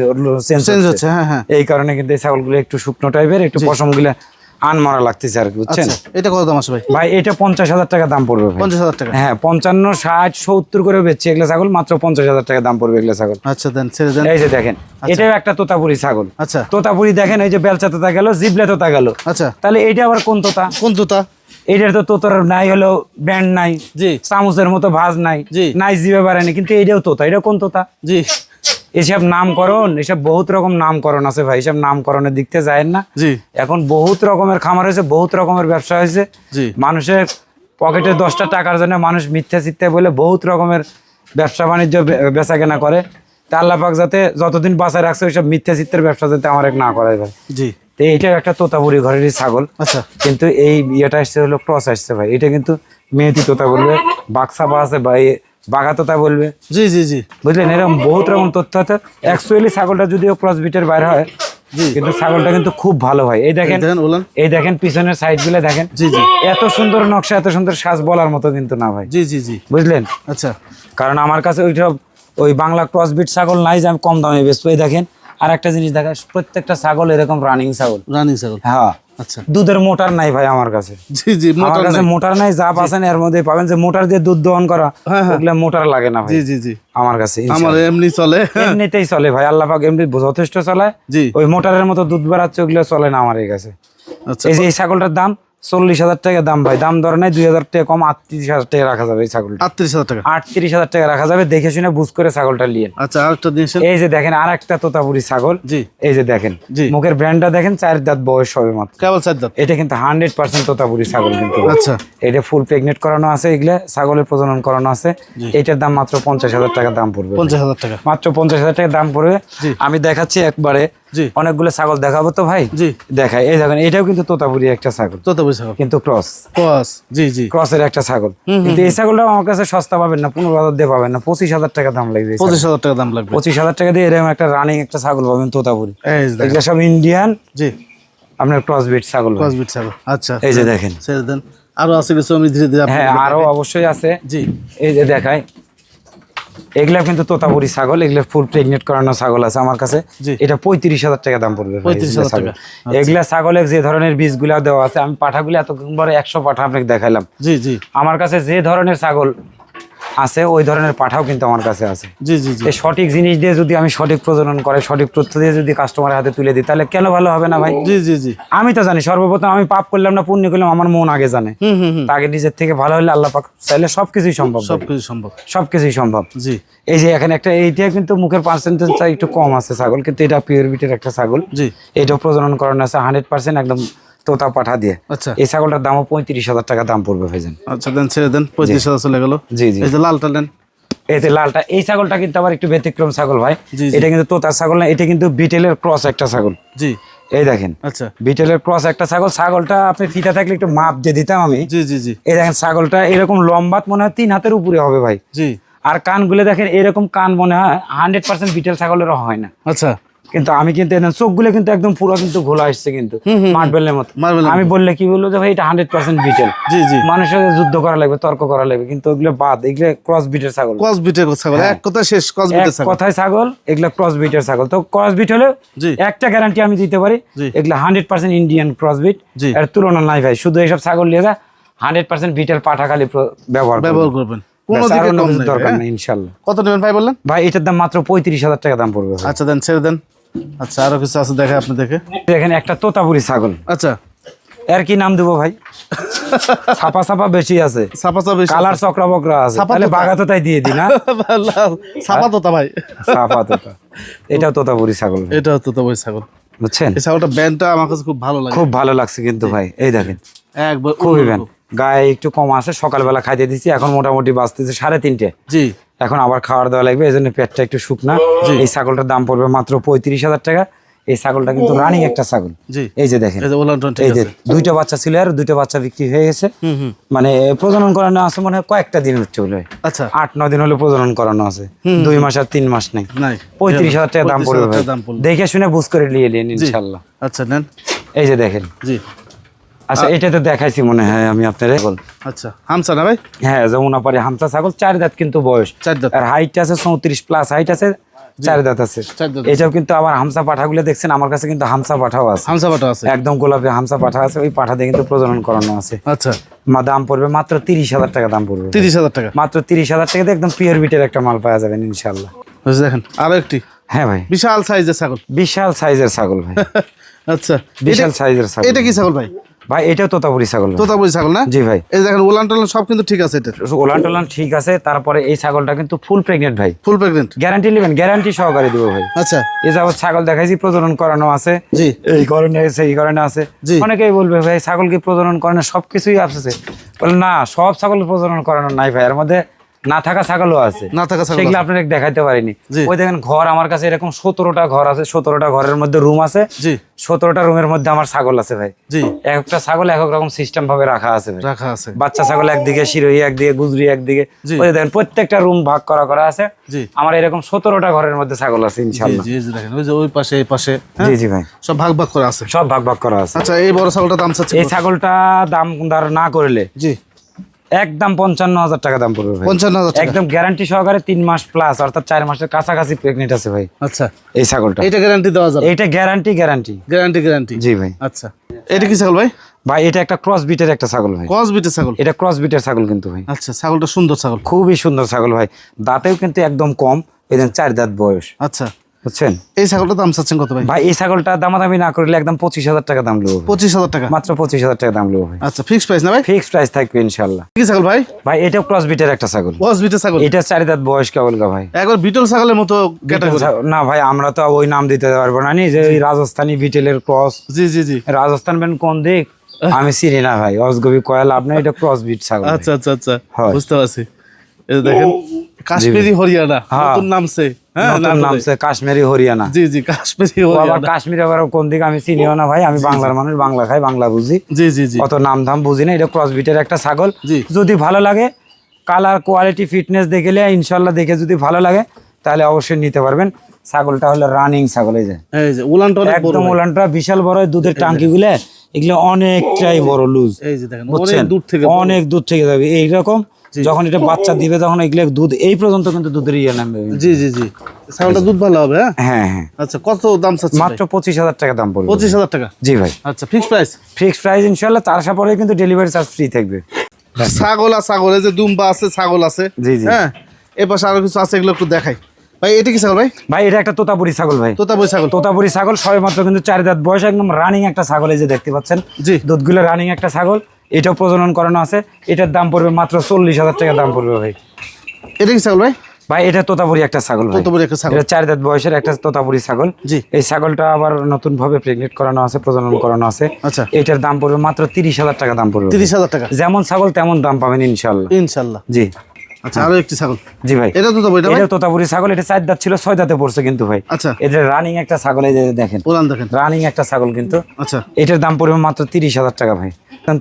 চেঞ্জ চেঞ্জ হচ্ছে। হ্যাঁ হ্যাঁ। এই কারণে কিন্তু এই ছাগলগুলো একটু শুকনো টাইপের একটু পশমগুলা আনমারা লাগতেছে আর কি বুঝছেন? আচ্ছা এটা কত দাম আছে ভাই? ভাই এটা পঞ্চাশ হাজার টাকা দাম পড়বে ভাই। পঞ্চাশ হাজার টাকা। হ্যাঁ পঞ্চান্ন ষাট সত্তর করে বেচছে এগুলা ছাগল মাত্র পঞ্চাশ হাজার টাকা দাম পড়বে এগুলা ছাগল। আচ্ছা দেন ছেড়ে দেন। এই যে দেখেন এটাও একটা তোতাপুরি ছাগল। আচ্ছা। তোতাপুরি দেখেন এই যে বেলচা তোতা গেল জিবলে তোতা গেল। আচ্ছা। তাহলে এটা আবার কোন তোতা? কোন তোতা? এটার তো তোতার নাই হলো ব্যান্ড নাই জি। চামচের মতো ভাজ নাই জি। নাই জিবে বাড়ায়নি কিন্তু এটাও তোতা। এটা কোন তোতা? জি। এসব নামকরণ এসব বহুত রকম নামকরণ আছে ভাই এসব নামকরণের দিক থেকে যায় না। জি। এখন বহুত রকমের খামার হয়েছে বহুত রকমের ব্যবসা হয়েছে। জি। মানুষের পকেটে দশটা টাকার জন্য মানুষ মিথ্যা চিত্তে বলে বহুত রকমের ব্যবসা বাণিজ্য বে- বেচা কেনা করে। তা আল্লাহ পাক যাতে যতদিন বাঁচায় রাখছে ওইসব মিথ্যা চিত্তের ব্যবসা যাতে আমার এক না করায় ভাই। জি। তো এইটাও একটা তোতাপুরি ঘরেরই ছাগল। আচ্ছা। কিন্তু এই ইয়েটা আসছে হলো ক্রস আসছে ভাই। এটা কিন্তু মেহেদি তোতা বলবে বাক্সাপা আছে বা এ বাঘা তোতা বলবে। জি জি জি। বুঝলেন? এরকম বহুত রকম তথ্য আছে। অ্যাকচুয়ালি ছাগলটা যদিও ক্রস বিটের বাইরে হয় কিন্তু ছাগলটা কিন্তু খুব ভালো হয়। এই দেখেন দেখেন এই দেখেন পিছনের সাইডগুলো দেখেন। জি জি। এত সুন্দর নকশা এত সুন্দর সাজ বলার মতো কিন্তু না ভাই। জি জি জি। বুঝলেন? আচ্ছা। কারণ আমার কাছে ওইসব ওই বাংলা ক্রস বিট ছাগল নাই যে আমি কম দামে বেচবো। এই দেখেন আর একটা জিনিস দেখা প্রত্যেকটা ছাগল এরকম রানিং ছাগল। রানিং ছাগল। হ্যাঁ। আচ্ছা। দুধের মোটার নাই ভাই আমার কাছে। জি জি আমার কাছে নাই। মোটার নাই যা পাচ্ছেন এর মধ্যে পাবেন। যে মোটার দিয়ে দুধ দহন করা হ্যাঁ, হ্যাঁ। ওগুলা মোটার লাগে না ভাই। জি জি জি। আমার কাছে আমার এমনি চলে। এমনিতেই চলে ভাই আল্লাহ পাক এমনি যথেষ্ট চলায় জি। ওই মোটারের মতো দুধ বাড়াচ্ছে ওগুলো চলে না আমার এই কাছে। আচ্ছা। এই যে এই ছাগলটার দাম? চল্লিশ হাজার টাকা দাম ভাই। দাম ধরে নাই দুই হাজার টাকা কম আটত্রিশ হাজার টাকা রাখা যাবে এই ছাগলটা। আটত্রিশ হাজার টাকা। আটত্রিশ হাজার টাকা রাখা যাবে দেখে শুনে বুঝ করে ছাগলটা নিয়ে আচ্ছা আরেকটা দিয়েছেন এই যে দেখেন আর একটা তোতাপুরি ছাগল। জি। এই যে দেখেন জি। মুখের ব্র্যান্ডটা দেখেন চার দাঁত বয়স হবে মাত্র। কেবল চার দাঁত। এটা কিন্তু হান্ড্রেড পার্সেন্ট তোতাপুরি ছাগল কিন্তু আচ্ছা। এটা ফুল প্রেগনেট করানো আছে এগুলা ছাগলের প্রজনন করানো আছে। এটার দাম মাত্র পঞ্চাশ হাজার টাকা দাম পড়বে। পঞ্চাশ হাজার টাকা। মাত্র পঞ্চাশ হাজার টাকা দাম পড়বে। আমি দেখাচ্ছি একবারে অনেকগুলো ছাগল দেখাবো তো ভাই? জি। দেখাই। এই দেখেন এটাও কিন্তু তোতাপুরি একটা ছাগল। তোতাপুরি ছাগল। কিন্তু ক্রস। কস জি জি। ক্রসের একটা ছাগল। কিন্তু এই ছাগলটাও আমার কাছে সস্তা পাবেন না পনেরো হাজার দিয়ে পাবেন না পঁচিশ হাজার টাকা দাম লাগবে পঁচিশ হাজার টাকা দাম লাগবে। পঁচিশ হাজার টাকা দিয়ে এরকম একটা রানিং একটা ছাগল পাবেন তোতাপুরি। এগুলো সব ইন্ডিয়ান জি। আপনার ক্রস বিট ছাগল ভাই। কস বিট ছাগল। আচ্ছা। এই যে দেখেন। ছেড়ে দেন। আরও আছে কিছু আমি ধীরে ধীরে হ্যাঁ আরও অবশ্যই আছে। জি। এই যে দেখায় এগুলা কিন্তু তোতাপুরি ছাগল এগুলো ফুল প্রেগনেট করানো ছাগল আছে আমার কাছে। এটা পঁয়ত্রিশ হাজার টাকা দাম পড়বে ভাই, 35,000 এগুলা ছাগল। আচ্ছা। এগুলা ছাগলের যে ধরনের বীজগুলা দেওয়া আছে আমি পাঠাগুলো এতক্ষণ পরে একশো পাঠা আপনাকে দেখালাম। জি জি। আমার কাছে যে ধরনের ছাগল আছে ওই ধরনের পাঠাও কিন্তু আমার কাছে আছে। জি জি জি। সঠিক জিনিস দিয়ে যদি আমি সঠিক প্রজনন করে সঠিক তথ্য দিয়ে যদি কাস্টমারের হাতে তুলে দিই তাহলে কেন ভালো হবে না ভাই? জি জি জি। আমি তো জানি সর্বপ্রথম আমি পাপ করলাম না পুণ্য করলাম আমার মন আগে জানে। আগে নিজের থেকে ভালো হলে আল্লাহ পাক চাইলে সবকিছুই সম্ভব সবকিছু সম্ভব। সবকিছুই সম্ভব। জি। এই যে এখানে একটা এইটা কিন্তু মুখের পার্সেন্টেজটা একটু কম আছে ছাগল কিন্তু এটা পিওর বিটের একটা ছাগল। জি। এটাও প্রজনন করানো আছে হান্ড্রেড পার্সেন্ট একদম তোতা পাঠা দিয়ে। আচ্ছা। এই ছাগলটার দামও পঁয়ত্রিশ হাজার টাকা দাম পড়বে ভাইজান। আচ্ছা দেন ছেড়ে দেন পঁয়ত্রিশ হাজার চলে গেল। জি জি। এই যে লালটা নেন। এতে লালটা এই ছাগলটা কিন্তু আবার একটু ব্যতিক্রম ছাগল ভাই। এটা কিন্তু তোতার ছাগল না এটা কিন্তু বিটেলের ক্রস একটা ছাগল। জি। এই দেখেন আচ্ছা। বিটেলের ক্রস একটা ছাগল ছাগলটা আপনি ফিতা থাকলে একটু মাপ দিয়ে দিতাম আমি। জি জি জি। এই দেখেন ছাগলটা এরকম লম্বাত মনে হয় তিন হাতের উপরে হবে ভাই। জি। আর কানগুলো দেখেন এরকম কান মনে হয় হান্ড্রেড পার্সেন্ট বিটেল ছাগলেরও হয় না। আচ্ছা। কিন্তু আমি কিন্তু এখানে চোখগুলো কিন্তু একদম পুরো কিন্তু ঘোলা আসছে কিন্তু। মার্বেলের মতো। আমি বললে কি বলল যে ভাই এটা হান্ড্রেড পার্সেন্ট বিটেল জি জি। মানুষের সাথে যুদ্ধ করা লাগবে তর্ক করা লাগবে কিন্তু ওগুলো বাদ এগুলো ক্রস বিটের ছাগল। কস বিটের ছাগল এক কথা শেষ এক বিটের ছাগল। কথায় ছাগল এগুলো ক্রস বিটের ছাগল। তো ক্রস বিট হলে একটা গ্যারান্টি আমি দিতে পারি। এগুলো হান্ড্রেড পার্সেন্ট ইন্ডিয়ান ক্রস বিট এর তুলনা নাই ভাই শুধু এইসব ছাগল নিয়ে যা হান্ড্রেড পার্সেন্ট বিটের পাঠা খালি ব্যবহার করবেন। ব্যবহার করবেন। দরকার হ্যাঁ? নেই ইনশাল্লাহ। কত নেবেন ভাই বললেন? ভাই এটার দাম মাত্র পঁয়ত্রিশ হাজার টাকা দাম পড়বে আচ্ছা দেন ছেড়ে দেন। আচ্ছা আরও কিছু আছে দেখে আপনি দেখে দেখেন একটা তোতাপুরি ছাগল। আচ্ছা। এর কি নাম দেবো ভাই? ছাপা ছাপা বেশি আছে। সাপা চাপা কালার চক্রা বকরা আছে। তাহলে তোতা। বাঘা তোতাই দিয়ে দি না? সাপা তোতা ভাই। ছাপা তোতা। এটাও তোতাপুরি ছাগল ভাই, এটা তো তো ছাগল। বুঝছেন? এই ছাগলটা ব্যান্ডটা আমার কাছে খুব ভালো লাগে। খুব ভালো লাগছে কিন্তু ভাই। এই দেখেন। একবার খুবই ভ্যান গায়ে একটু কম আছে সকালবেলা খাইতে দিচ্ছি এখন মোটামুটি বাঁচতেছে সাড়ে তিনটে। জি। এখন আবার খাওয়ার দেওয়া লাগবে এই জন্য পেটটা একটু শুকনা। এই ছাগলটার দাম পড়বে মাত্র পঁয়ত্রিশ হাজার টাকা। এই ছাগলটা কিন্তু রানিং একটা ছাগল। এই যে দেখেন। এই যে দুইটা বাচ্চা ছিল আর দুইটা বাচ্চা বিক্রি হয়ে গেছে। মানে প্রজনন করানো আছে মনে হয় কয়েকটা দিন হচ্ছে বলে। আচ্ছা। আট নয় দিন হলে প্রজনন করানো আছে। দুই মাস আর তিন মাস নেই। পঁয়ত্রিশ হাজার টাকা দাম পড়বে টাকা দাম পড়বে। দেখে শুনে বুঝ করে নিয়ে নিন ইনশাল্লাহ। আচ্ছা নেন। এই যে দেখেন। জি। আচ্ছা এটা তো দেখাইছি মনে হয় আমি আপনার। আচ্ছা হামসা না ভাই? হ্যাঁ যমুনা পারে হামসা ছাগল চার দাঁত কিন্তু বয়স। চার দাঁত। আর হাইট আছে চৌত্রিশ প্লাস হাইট আছে চার দাঁত আছে। এটাও কিন্তু আমার হামসা পাঠাগুলো দেখছেন আমার কাছে কিন্তু হামসা পাঠাও আছে। হামসা বাটা আছে। একদম গোলাপি হামসা পাঠা আছে ওই পাঠা দিয়ে কিন্তু প্রজনন করানো আছে। আচ্ছা। মা দাম পড়বে মাত্র তিরিশ হাজার টাকা দাম পড়বে। তিরিশ হাজার টাকা। মাত্র তিরিশ হাজার টাকাতে একদম পিওর বিটের একটা মাল পাওয়া যাবেন ইনশাল্লাহ দেখেন আরও একটি। হ্যাঁ ভাই। বিশাল সাইজের ছাগল। বিশাল সাইজের ছাগল ভাই। আচ্ছা বিশাল সাইজের ছাগল। এটা কি ছাগল ভাই? ভাই এটাও তোতাপুরি ছাগল তোতাপুরি তোতা ছাগল না? জি ভাই। এই দেখেন ওলান টোলান সব কিন্তু ঠিক আছে এটা। ওলান টোলান ঠিক আছে তারপরে এই ছাগলটা কিন্তু ফুল প্রেগনেন্ট ভাই। ফুল প্রেগনেন্ট গ্যারান্টি নেবেন গ্যারান্টি সহকারে দিব ভাই। আচ্ছা। এই যাবত ছাগল দেখাইছি প্রজনন করানো আছে। জি। এই কারণে আছে এই কারণে আছে। অনেকেই বলবে ভাই ছাগল কি প্রজনন করানো সবকিছুই আছে বলে না সব ছাগল প্রজনন করানো নাই ভাই। এর মধ্যে না থাকা ছাগলও আছে। না থাকা ছাগল সেগুলো আপনাদের দেখাইতে পারিনি। ওই দেখেন ঘর আমার কাছে এরকম সতেরোটা ঘর আছে সতেরোটা ঘরের মধ্যে রুম আছে। জি। সতেরোটা রুমের মধ্যে আমার ছাগল আছে ভাই। জি। একটা ছাগল এক রকম সিস্টেম ভাবে রাখা আছে রাখা আছে। বাচ্চা ছাগল একদিকে শিরোহী একদিকে গুজরি একদিকে। ওই দেখেন প্রত্যেকটা রুম ভাগ করা করা আছে। জি। আমার এরকম সতেরোটা ঘরের মধ্যে ছাগল আছে জি ইনশাল্লাহ জি জি দেখেন ওই যে ওই পাশে এই পাশে হ্যাঁ? জি জি ভাই। সব ভাগ ভাগ করা আছে। সব ভাগ ভাগ করা আছে। আচ্ছা এই বড় ছাগলটা দাম চাচ্ছে এই ছাগলটা দাম দর না করলে জি। একদম পঞ্চান্ন হাজার টাকা দাম পড়বে পঞ্চান্ন হাজার একদম গ্যারান্টি সহকারে তিন মাস প্লাস অর্থাৎ চার মাসের কাছাকাছি প্রেগনেন্ট আছে ভাই। আচ্ছা। এই ছাগলটা। এটা গ্যারান্টি দেওয়া যাবে? এটা গ্যারান্টি গ্যারান্টি গ্যারান্টি গ্যারান্টি জি ভাই। আচ্ছা। এটা কি ছাগল ভাই? ভাই এটা একটা ক্রস বিটের একটা ছাগল ভাই। ক্রস বিটের ছাগল? এটা ক্রস বিটের ছাগল কিন্তু ভাই। আচ্ছা ছাগলটা সুন্দর ছাগল। খুবই সুন্দর ছাগল ভাই। দাঁতেও কিন্তু একদম কম এদিন চার দাঁত বয়স। আচ্ছা। বুঝছেন? এই ছাগলটা দাম চাচ্ছেন কত ভাই? ভাই এই ছাগলটা দামাদামি না করলে একদম পঁচিশ হাজার টাকা দাম নেব পঁচিশ হাজার টাকা? মাত্র পঁচিশ হাজার টাকা দাম নেব আচ্ছা ফিক্স প্রাইস না ভাই? ফিক্সড প্রাইস থাকবে ইনশাল্লাহ। কি ছাগল ভাই? ভাই এটাও ক্রস বিটের একটা ছাগল। কস বিটের ছাগল? এটা চারি দাঁত বয়স কেবল গা ভাই। একবার বিটল ছাগলের মতো না ভাই আমরা তো ওই নাম দিতে পারব না নি যে ওই রাজস্থানি বিটেলের ক্রস জি জি জি। রাজস্থান বেন কোন দিক? আমি চিনি না ভাই অজগবি কয়াল আপনি এটা ক্রস বিট ছাগল। আচ্ছা আচ্ছা আচ্ছা। বুঝতে পারছি। দেখেন। কাশ্মীরি হরিয়ানা হ্যাঁ। নতুন নামছে হ্যাঁ নতুন নামছে কাশ্মীরি হরিয়ানা। জি জি কাশ্মীরি আবার কাশ্মীর আবার কোন দিক আমি চিনিও না ভাই আমি বাংলার মানুষ বাংলা খাই বাংলা বুঝি। জি জি জি। অত নাম ধাম বুঝি না এটা ক্রস একটা ছাগল। যদি ভালো লাগে কালার কোয়ালিটি ফিটনেস দেখলে ইনশাল্লাহ দেখে যদি ভালো লাগে তাহলে অবশ্যই নিতে পারবেন। ছাগলটা হলো রানিং ছাগল এই যে। উলানটা একদম ভাই। ওলানটা বিশাল বড় দুধের টাঙ্কি গুলো এগুলো অনেকটাই বড় লুজ বুঝছেন? থেকে অনেক দূর থেকে যাবে এইরকম যখন এটা বাচ্চা দিবে তখন এগুলো দুধ এই পর্যন্ত কিন্তু দুধের ইয়ে নামবে। জি জি জি। ছাগলটা দুধ ভালো হবে হ্যাঁ? হ্যাঁ হ্যাঁ। আচ্ছা কত দাম চাচ্ছে মাত্র পঁচিশ হাজার টাকা দাম পড়বে। পঁচিশ হাজার টাকা? জি ভাই। আচ্ছা ফিক্স প্রাইস ফিক্সড প্রাইস ইনশাল্লাহ তার আসার পরে কিন্তু ডেলিভারি চার্জ ফ্রি থাকবে। ছাগল আর ছাগল এই যে দুম্বা আছে ছাগল আছে। জি, জি। হ্যাঁ? এ পাশে আরও কিছু আছে এগুলো একটু দেখাই। ভাই এটা কি ছাগল ভাই? ভাই এটা একটা তোতাপুরি ছাগল ভাই। তোতা বই ছাগল। তোতাপুরি ছাগল সবে মাত্র কিন্তু চার দাঁত বয়স একদম রানিং একটা ছাগল এই যে দেখতে পাচ্ছেন। জি। দুধগুলো রানিং একটা ছাগল। এটাও প্রজনন করানো আছে। এটার দাম পড়বে মাত্র চল্লিশ হাজার টাকা দাম পড়বে ভাই। এটা কি ছাগল ভাই? ভাই এটা তোতাপুরি একটা ছাগল একটা ছাগল। এটা চার দাঁত বয়সের একটা তোতাপুরি ছাগল। জি। এই ছাগলটা আবার নতুন ভাবে প্রেগনেট করানো আছে প্রজনন করানো আছে। আচ্ছা। এটার দাম পড়বে মাত্র তিরিশ হাজার টাকা দাম পড়বে তিরিশ হাজার টাকা। যেমন ছাগল তেমন দাম পাবেন ইনশাল্লাহ। ইনশাল্লাহ। জি। আচ্ছা আরও একটি ছাগল। জি ভাই। এটা তো তো এটা এটা তোতাপুরি ছাগল এটা চার দাঁত ছিল ছয় দাঁতে পড়ছে কিন্তু ভাই। আচ্ছা। রানিং একটা ছাগল এই যে দেখেন। রানিং একটা ছাগল কিন্তু। আচ্ছা। এটার দাম পড়বে মাত্র তিরিশ হাজার টাকা ভাই।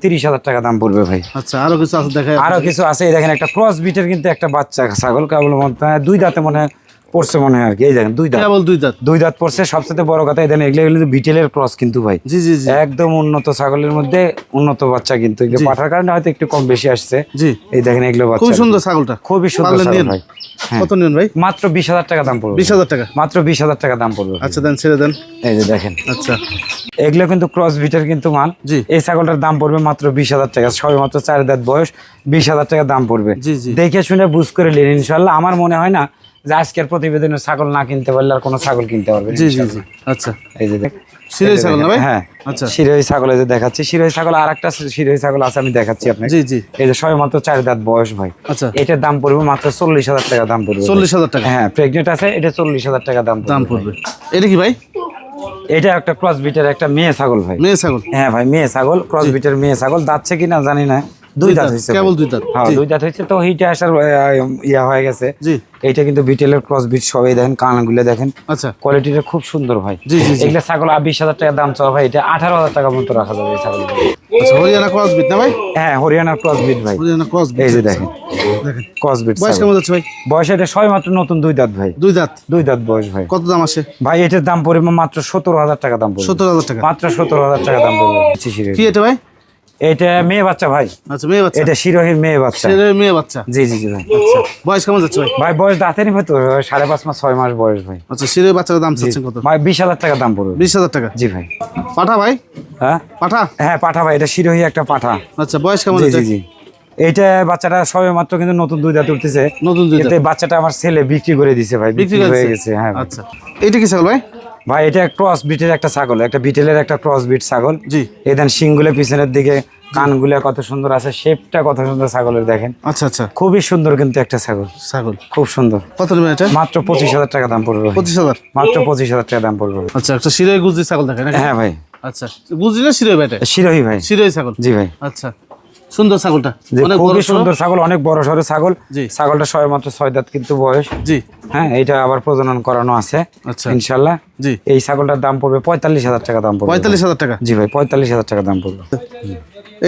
তিরিশ হাজার টাকা দাম পড়বে ভাই। আচ্ছা আরও কিছু আছে দেখাই। আরও কিছু আছে দেখেন একটা ক্রস বিটের কিন্তু একটা বাচ্চা ছাগল কেবল দুই দাঁতে মনে হয় পড়ছে মনে হয় আর কি। এই দেখেন দুই দাঁত। কেবল দুই দাঁত। দুই দাঁত পড়ছে। সবচেয়ে বড় কথা এই দেখেন এগুলো এগুলো বিটেলের ক্রস কিন্তু ভাই। জি জি জি। একদম উন্নত ছাগলের মধ্যে উন্নত বাচ্চা কিন্তু। পাঠার কারণে হয়তো একটু কম বেশি আসছে। জি। এই দেখেন এগুলো বাচ্চা খুবই সুন্দর ছাগলটা। খুবই সুন্দর ছাগল ভাই। হ্যাঁ। কত নেন ভাই? মাত্র বিশ হাজার টাকা দাম পড়বে। বিশ হাজার টাকা। মাত্র বিশ হাজার টাকা দাম পড়বে। আচ্ছা দেন ছেড়ে দেন। এই যে দেখেন। আচ্ছা। এগুলো কিন্তু ক্রস বিটের কিন্তু মাল জি। এই ছাগলটার দাম পড়বে মাত্র বিশ হাজার টাকা। সবে মাত্র চার দাঁত বয়স বিশ হাজার টাকা দাম পড়বে। জি, জি। দেখে শুনে বুঝ করে নিন ইনশাল্লাহ আমার মনে হয় না যে আজকের প্রতিবেদনে ছাগল না কিনতে পারলে আর কোনো ছাগল কিনতে পারবে জি জি জি আচ্ছা। এই যে সিরাই ছাগল না ভাই? হ্যাঁ আচ্ছা। শিরোহী ছাগল এই যে দেখাচ্ছি। শিরোহী ছাগল আর একটা শিরোহী ছাগল আছে আমি দেখাচ্ছি আপনাকে। জি জি। এই যে সবে মাত্র চার দাঁত বয়স ভাই। আচ্ছা। এটার দাম পড়বে মাত্র চল্লিশ হাজার টাকা দাম পড়বে চল্লিশ হাজার টাকা। হ্যাঁ প্রেগনেন্ট আছে এটা চল্লিশ হাজার টাকা দাম দাম পড়বে এটা কি ভাই? এটা একটা ক্রস বিটের একটা মেয়ে ছাগল ভাই। মেয়ে ছাগল। হ্যাঁ ভাই মেয়ে ছাগল ক্রস বিটের মেয়ে ছাগল। দাঁতছে কিনা জানি না। দুই দাঁত হয়েছে কেবল। দুই দাঁত। হ্যাঁ দুই দাঁত হয়েছে তো হিটে আসার ইয়া হয়ে গেছে। জি। এইটা কিন্তু বিটেলের ক্রস বিট সবাই দেখেন কানগুলো দেখেন। আচ্ছা। কোয়ালিটিটা খুব সুন্দর ভাই। জি, জি। এগুলো ছাগল বিশ হাজার টাকা দাম চাওয়া ভাই। এটা আঠারো হাজার টাকা মতো রাখা যাবে এই ছাগল আচ্ছা হরিয়ানা ক্রস বিট না ভাই? হ্যাঁ হরিয়ানার ক্রস বিট ভাই। হরিয়ানা ক্রস বিট এই যে দেখেন। দেখেন। ক্রস বিট বয়স কেমন যাচ্ছে ভাই? বয়স এটা ছয় মাত্র নতুন দুই দাঁত ভাই। দুই দাঁত? দুই দাঁত বয়স ভাই। কত দাম আসে ভাই এটার দাম পড়বে মাত্র সতেরো হাজার টাকা দাম পড়বে। সত্তর হাজার টাকা। মাত্র সতেরো হাজার টাকা দাম পড়বে। কি এটা ভাই? এটা মেয়ে বাচ্চা ভাই। আচ্ছা মেয়ে বাচ্চা? এটা শিরোহীর মেয়ে বাচ্চা। ছেলে মেয়ে বাচ্চা? জি জি জি ভাই। আচ্ছা। বয়স কেমন যাচ্ছে ভাই? ভাই বয়স দাঁতেরই হয়তো সাড়ে পাঁচ মাস ছয় মাস বয়স ভাই। আচ্ছা শিরের বাচ্চার দাম চাচ্ছেন কত? ভাই বিশ হাজার টাকা দাম পড়বে। বিশ হাজার টাকা? জি ভাই। পাঠা ভাই? হ্যাঁ? পাঠা? হ্যাঁ পাঠা ভাই এটা শিরোহী একটা পাঠা। আচ্ছা বয়স কেমন জি জি এইটা বাচ্চাটা সবে মাত্র কিন্তু নতুন দুই দাঁত উঠতেছে। নতুন দুই দাঁত। বাচ্চাটা আমার ছেলে বিক্রি করে দিছে ভাই বিক্রি হয়ে গেছে হ্যাঁ। আচ্ছা। এইটা কি ছাগল ভাই? ভাই এটা ক্রস বিটের একটা ছাগল একটা বিটেলের একটা ক্রস বিট ছাগল। জি। এই দেন শিংগুলো পিছনের দিকে কানগুলা কত সুন্দর আছে শেপটা কত সুন্দর ছাগলের দেখেন। আচ্ছা আচ্ছা। খুবই সুন্দর কিন্তু একটা ছাগল। ছাগল। খুব সুন্দর। কত নেবেন এটা? মাত্র পঁচিশ হাজার টাকা দাম পড়বে ভাই। পঁচিশ হাজার? মাত্র পঁচিশ হাজার টাকা দাম পড়বে আচ্ছা একটা শিরোই গুজি ছাগল দেখেন হ্যাঁ ভাই। আচ্ছা গুজি না শিরোই বেটে শিরোই ভাই। শিরোই ছাগল? জি ভাই। আচ্ছা। সুন্দর ছাগলটা। খুবই সুন্দর ছাগল অনেক বড় সড়ো ছাগল। ছাগলটা সবে মাত্র ছয় দাঁত কিন্তু বয়স। জি। হ্যাঁ এটা আবার প্রজনন করানো আছে। আচ্ছা। ইনশাল্লাহ জি। এই ছাগলটার দাম পড়বে পঁয়তাল্লিশ হাজার টাকা দাম পড়বে। পঁয়তাল্লিশ হাজার টাকা? জি ভাই পঁয়তাল্লিশ হাজার টাকা দাম পড়বে।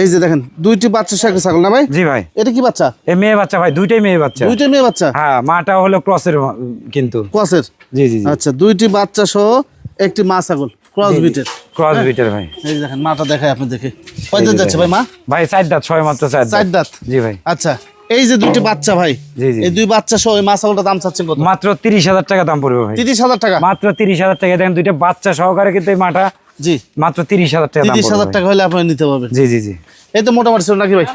এই যে দেখেন দুইটি বাচ্চা সহ ছাগল না ভাই? জি ভাই। এটা কি বাচ্চা? এই মেয়ে বাচ্চা ভাই দুইটাই মেয়ে বাচ্চা। দুইটি মেয়ে বাচ্চা? হ্যাঁ মাটা হলো ক্রসের কিন্তু। ক্রসের? জি জি। আচ্ছা দুইটি বাচ্চা সহ একটি মা ছাগল। ক্রস বিটের ক্রস বিটের ভাই। এই দেখেন মাটা আপনি দেখে। যাচ্ছে ভাই মা? ভাই চার দাঁত ছয় মাত্র চার চার দাঁত? জি ভাই। আচ্ছা এই যে দুইটি বাচ্চা ভাই এই দুই বাচ্চা সহ দাম চাচ্ছেন কত? মাত্র তিরিশ হাজার টাকা দাম পড়বে ভাই। তিরিশ হাজার টাকা? মাত্র তিরিশ হাজার টাকা। দেখেন দুইটা বাচ্চা সহকারে কিন্তু এই মাটা জি। মাত্র তিরিশ হাজার টাকা দাম তিরিশ পড়বে হাজার ভাই। টাকা হলে আপনি নিতে পারবেন। জি জি জি। এই তো মোটামুটি ছিল নাকি ভাই?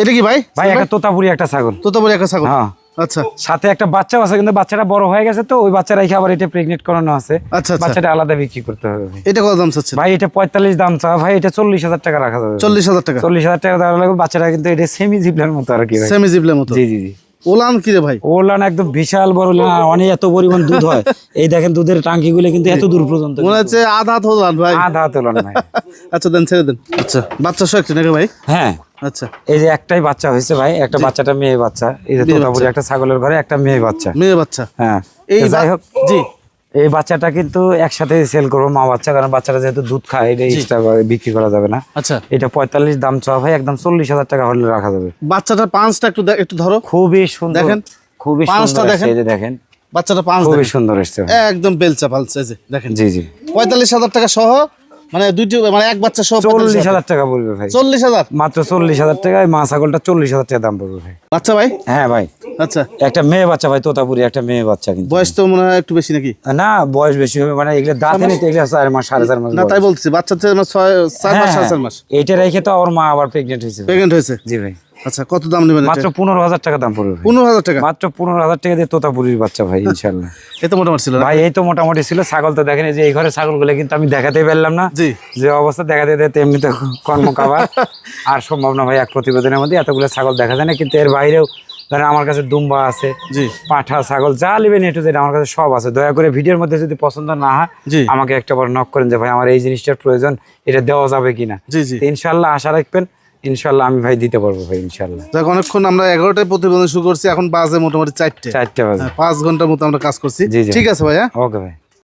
এটা কি ভাই? ভাই একটা তোতাপুরি একটা ছাগল। তো তো একটা ছাগল। হ্যাঁ। আচ্ছা। সাথে একটা বাচ্চাও আছে কিন্তু বাচ্চাটা বড় হয়ে গেছে তো ওই বাচ্চারা আবার এটা প্রেগনেন্ট করানো আছে। আচ্ছা আচ্ছা। বাচ্চাটা আলাদা বিক্রি করতে হবে। এটা কত দাম চাচ্ছেন? ভাই এটা পঁয়তাল্লিশ দাম চা ভাই এটা চল্লিশ হাজার টাকা রাখা যাবে। চল্লিশ হাজার টাকা। চল্লিশ হাজার টাকা দেওয়া লাগবে বাচ্চাটা কিন্তু এটা সেমি জিবলার মতো আর কি সেমি জিবলের মতো। জি জি জি। ওলান কি রে ভাই? ওলান একদম বিশাল বড় ওলান, অনেক এত পরিমাণ দুধ হয়। এই দেখেন দুধের টাঙ্কি গুলো কিন্তু এত দূর পর্যন্ত মনে হচ্ছে আধা হাত ওলান ভাই। আধা হাত ওলান ভাই। আচ্ছা দেন ছেড়ে দেন। আচ্ছা। বাচ্চা সহ একটি নাকি ভাই? হ্যাঁ। আচ্ছা। এই যে একটাই বাচ্চা হয়েছে ভাই একটা বাচ্চাটা মেয়ে বাচ্চা। এই যে তোতাপুরি একটা ছাগলের ঘরে একটা মেয়ে বাচ্চা। মেয়ে বাচ্চা। হ্যাঁ। এই যাই হোক জি। এই বাচ্চাটা কিন্তু একসাথে সেল করব মা বাচ্চা কারণ বাচ্চাটা যেহেতু দুধ খায় এটা এক্সট্রা বিক্রি করা যাবে না। আচ্ছা। এটা পঁয়তাল্লিশ দাম চাওয়া ভাই একদম চল্লিশ হাজার টাকা হলে রাখা যাবে। বাচ্চাটার পাঁচটা একটু একটু ধরো। খুবই সুন্দর দেখেন। খুবই সুন্দর দেখেন। দেখেন। এই যে দেখেন। বাচ্চাটা পাঁচ খুবই সুন্দর এসছে একদম বেলচা পালছে দেখেন। জি জি। পঁয়তাল্লিশ হাজার টাকা সহ মানে দুইটি মানে এক বাচ্চা সহ চল্লিশ হাজার টাকা। পড়বে ভাই। চল্লিশ হাজার? মাত্র চল্লিশ হাজার টাকায় মা ছাগলটা চল্লিশ হাজার টাকা দাম পড়বে ভাই। বাচ্চা ভাই? হ্যাঁ ভাই। আচ্ছা। একটা মেয়ে বাচ্চা ভাই তোতাপুরি একটা মেয়ে বাচ্চা কিন্তু। বয়স তো মনে হয় একটু বেশি নাকি? না বয়স বেশি হবে মানে এগুলো দাঁতে নিতে এগুলো চার মাস সাড়ে চার মাস না তাই বলছি বাচ্চা ছয় চার মাস হ্যাঁ, সাড়ে চার মাস। এইটা রেখে তো আমার মা আবার প্রেগনেন্ট হয়েছে প্রেগনেন্ট হয়েছে? জি ভাই। আচ্ছা কত দাম নেবেন মাত্র পনেরো হাজার টাকা দাম পড়বে পনেরো হাজার টাকা? মাত্র পনেরো হাজার টাকা দিয়ে তোতাপুরির বাচ্চা ভাই ইনশাল্লাহ এ তো মোটামুটি ছিল ভাই এই তো মোটামুটি ছিল ছাগল তো দেখেন যে এই ঘরে ছাগলগুলো কিন্তু আমি দেখাতে পারলাম না। জি। যে অবস্থা দেখাতে দিতে এমনিতে কর্ম কাবার। আর সম্ভব না ভাই এক প্রতিবেদনের মধ্যে এতগুলো ছাগল দেখা যায় না কিন্তু এর বাইরেও ধরেন আমার কাছে দুম্বা আছে জি। পাঠা ছাগল যা নেবেন একটু যেটা আমার কাছে সব আছে। দয়া করে ভিডিওর মধ্যে যদি পছন্দ না হয় জি। আমাকে একটা বার নক করেন যে ভাই আমার এই জিনিসটার প্রয়োজন এটা দেওয়া যাবে কিনা? জি জি। ইনশাল্লাহ আশা রাখবেন ইনশাল্লাহ আমি ভাই দিতে পারব ভাই ইনশাল্লাহ। যাক অনেকক্ষণ আমরা এগারোটায় প্রতিবেদন শুরু করছি এখন বাজে মোটামুটি চারটে। চারটে বাজে। হ্যাঁ, পাঁচ ঘণ্টার মতো আমরা কাজ করছি। ঠিক আছে ভাইয়া ওকে ভাই।